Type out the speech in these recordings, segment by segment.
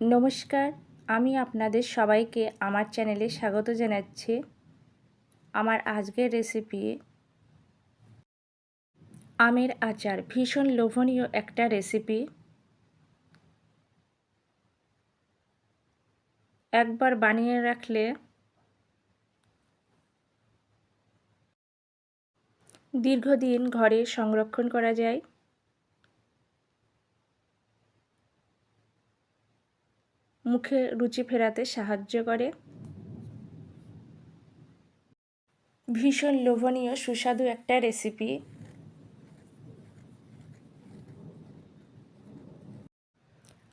নমস্কার, আমি আপনাদের সবাইকে আমার চ্যানেলে স্বাগত জানাচ্ছি। আমার আজকের রেসিপি আমের আচার, ভীষণ লোভনীয় একটা রেসিপি একবার বানিয়ে রাখলে দীর্ঘদিন ঘরে সংরক্ষণ করা যায়। মুখে রুচি ফেরাতে সাহায্য করে। ভীষণ লোভনীয়, সুস্বাদু একটা রেসিপি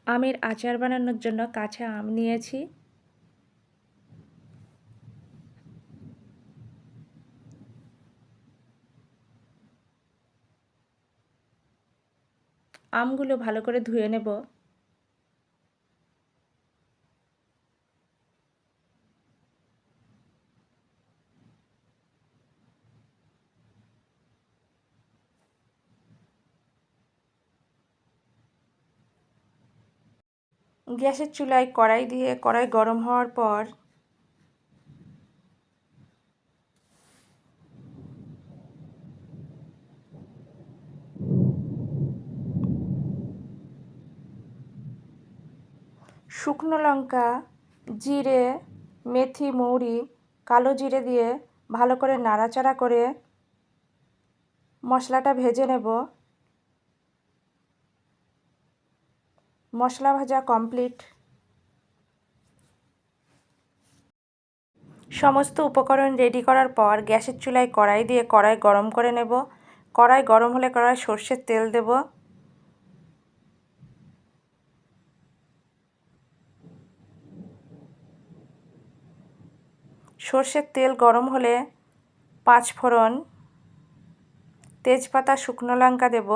আমের আচার বানানোর জন্য কাঁচা আম নিয়েছি। আমগুলো ভালো করে ধুয়ে নেব। গ্যাসের চুলায় কড়াই দিয়ে, কড়াই গরম হওয়ার পর শুকনো লঙ্কা, জিরে, মেথি, মৌরি, কালো জিরে দিয়ে ভালো করে নাড়াচাড়া করে মশলাটা ভেজে নেব। মশলা ভাজা কমপ্লিট সমস্ত উপকরণ রেডি করার পর গ্যাসের চুলায় কড়াই দিয়ে কড়াই গরম করে নেব। কড়াই গরম হলে কড়াই সর্ষের তেল দেব। সর্ষের তেল গরম হলে পাঁচ ফোড়ন তেজপাতা, শুকনো লঙ্কা দেব।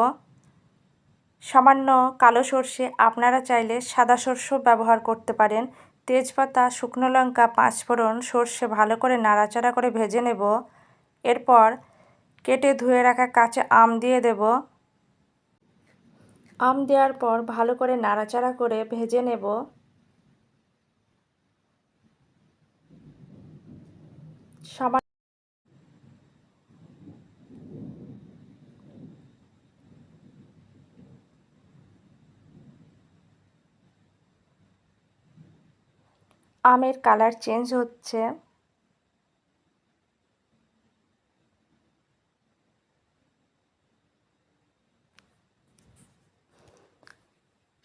সামান্য কালো সর্ষে আপনারা চাইলে সাদা সর্ষেও ব্যবহার করতে পারেন। তেজপাতা, শুকনো লঙ্কা, পাঁচফোড়ন, সর্ষে ভালো করে নাড়াচাড়া করে ভেজে নেব। এরপর কেটে ধুয়ে রাখা কাঁচা আম দিয়ে দেব। আম দেওয়ার পর ভালো করে নাড়াচাড়া করে ভেজে নেব। সামান্য আমের কালার চেঞ্জ হচ্ছে।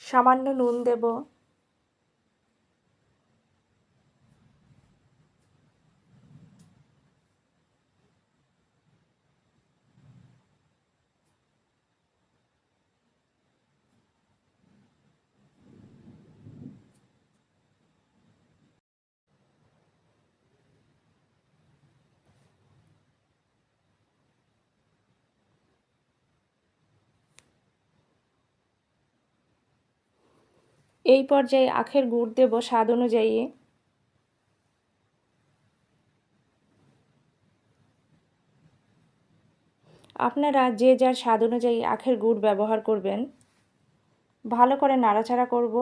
সামান্য নুন দেব। এই পর্যায়ে আখের গুড় দেব স্বাদ অনুযায়ী। আপনারা যে যার স্বাদ অনুযায়ী আখের গুড় ব্যবহার করবেন, ভালো করে নাড়াচাড়া করব।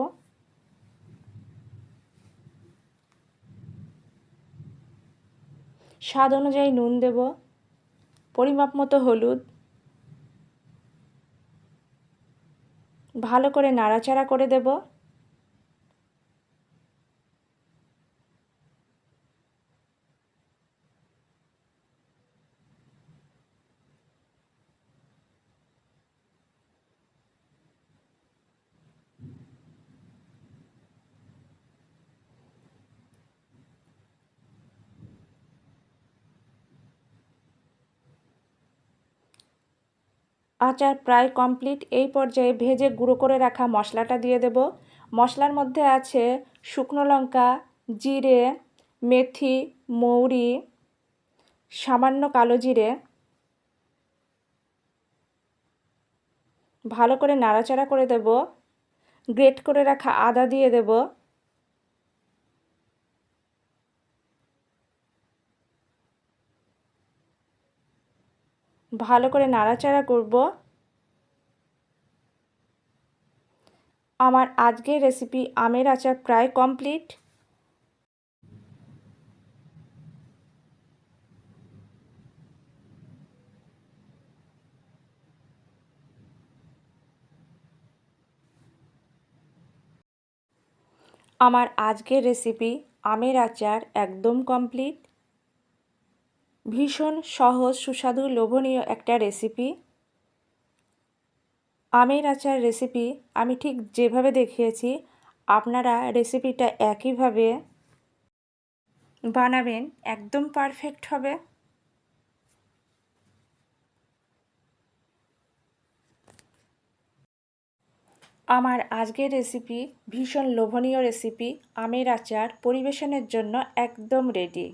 স্বাদ অনুযায়ী নুন দেব, পরিমাপ মতো হলুদ। ভালো করে নাড়াচাড়া করে দেব। আচার প্রায় কমপ্লিট। এই পর্যায়ে ভেজে গুঁড়ো করে রাখা মশলাটা দিয়ে দেব। মশলার মধ্যে আছে শুকনো লঙ্কা, জিরে, মেথি, মৌরি, সামান্য কালো জিরে। ভালো করে নাড়াচাড়া করে দেব। গ্রেট করে রাখা আদা দিয়ে দেব। ভালো করে নাড়াচাড়া করব। আমার আজকের রেসিপি আমের আচার প্রায় কমপ্লিট আমার আজকের রেসিপি আমের আচার একদম কমপ্লিট ভীষণ সহজ, সুস্বাদু, লোভনীয় একটা রেসিপি আমের আচার রেসিপি আমি ঠিক যেভাবে দেখিয়েছি, আপনারা রেসিপিটা একইভাবে বানাবেন, একদম পারফেক্ট হবে। আমার আজকের রেসিপি ভীষণ লোভনীয় রেসিপি আমের আচার পরিবেশনের জন্য একদম রেডি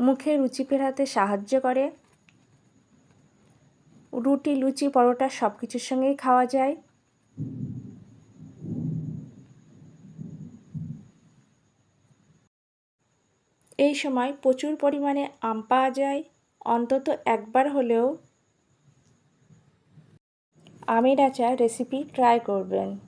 মুখে রুচি ফেরাতে সাহায্য করে। রুটি, লুচি, পরোটা সব কিছুর সঙ্গেই খাওয়া যায়। এই সময় প্রচুর পরিমাণে আম পাওয়া যায়। অন্তত একবার হলেও আমের আচার রেসিপি ট্রাই করবেন।